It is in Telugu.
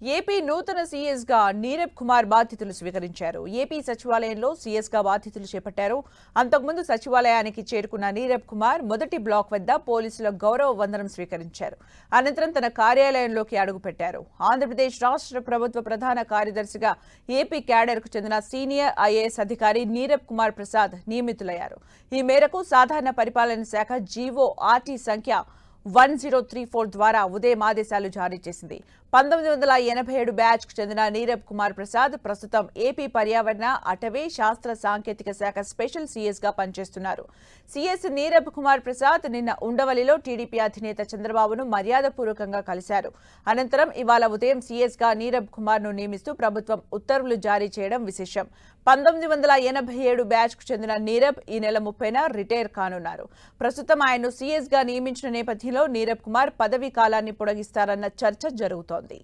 ఏపీ నూతన సీఎస్గా నీరబ్ కుమార్ బాధ్యతలు స్వీకరించారు. ఏపీ సచివాలయంలో సీఎస్గా బాధ్యతలు చేపట్టారు. అంతకుముందు సచివాలయానికి చేరుకున్న నీరబ్ కుమార్ మొదటి బ్లాక్ వద్ద పోలీసుల గౌరవ వందనం స్వీకరించారు. అనంతరం తన కార్యాలయంలోకి అడుగుపెట్టారు. ఆంధ్రప్రదేశ్ రాష్ట్ర ప్రభుత్వ ప్రధాన కార్యదర్శిగా ఏపీ క్యాడర్కు చెందిన సీనియర్ ఐఏఎస్ అధికారి నీరబ్ కుమార్ ప్రసాద్ నియమితులయ్యారు. ఈ మేరకు సాధారణ పరిపాలన శాఖ జీవో ఆర్టీ సంఖ్య వన్ జీరో త్రీ ఫోర్ ద్వారా ఉదయం ఆదేశాలు జారీ చేసింది. పంతొమ్మిది వందల ఎనభై ఏడు బ్యాచ్కు చెందిన నీరబ్ కుమార్ ప్రసాద్ ప్రస్తుతం ఏపీ పర్యావరణ అటవీ శాస్త్ర సాంకేతిక శాఖ స్పెషల్ సీఎస్గా పనిచేస్తున్నారు. సీఎస్ నీరబ్ కుమార్ ప్రసాద్ నిన్న ఉండవల్లిలో టీడీపీ అధినేత చంద్రబాబును మర్యాదపూర్వకంగా కలిశారు. అనంతరం ఇవాళ ఉదయం సీఎస్గా నీరబ్ కుమార్ను నియమిస్తూ ప్రభుత్వం ఉత్తర్వులు జారీ చేయడం విశేషం. పంతొమ్మిది వందల ఎనభై ఏడు బ్యాచ్కు చెందిన నీరబ్ ఈ నెల ముప్పైన రిటైర్ కానున్నారు. ప్రస్తుతం ఆయన్ను సీఎస్గా నియమించిన నేపథ్యంలో నీరబ్ కుమార్ పదవీ కాలాన్ని పొడిగిస్తారన్న చర్చ జరుగుతోంది.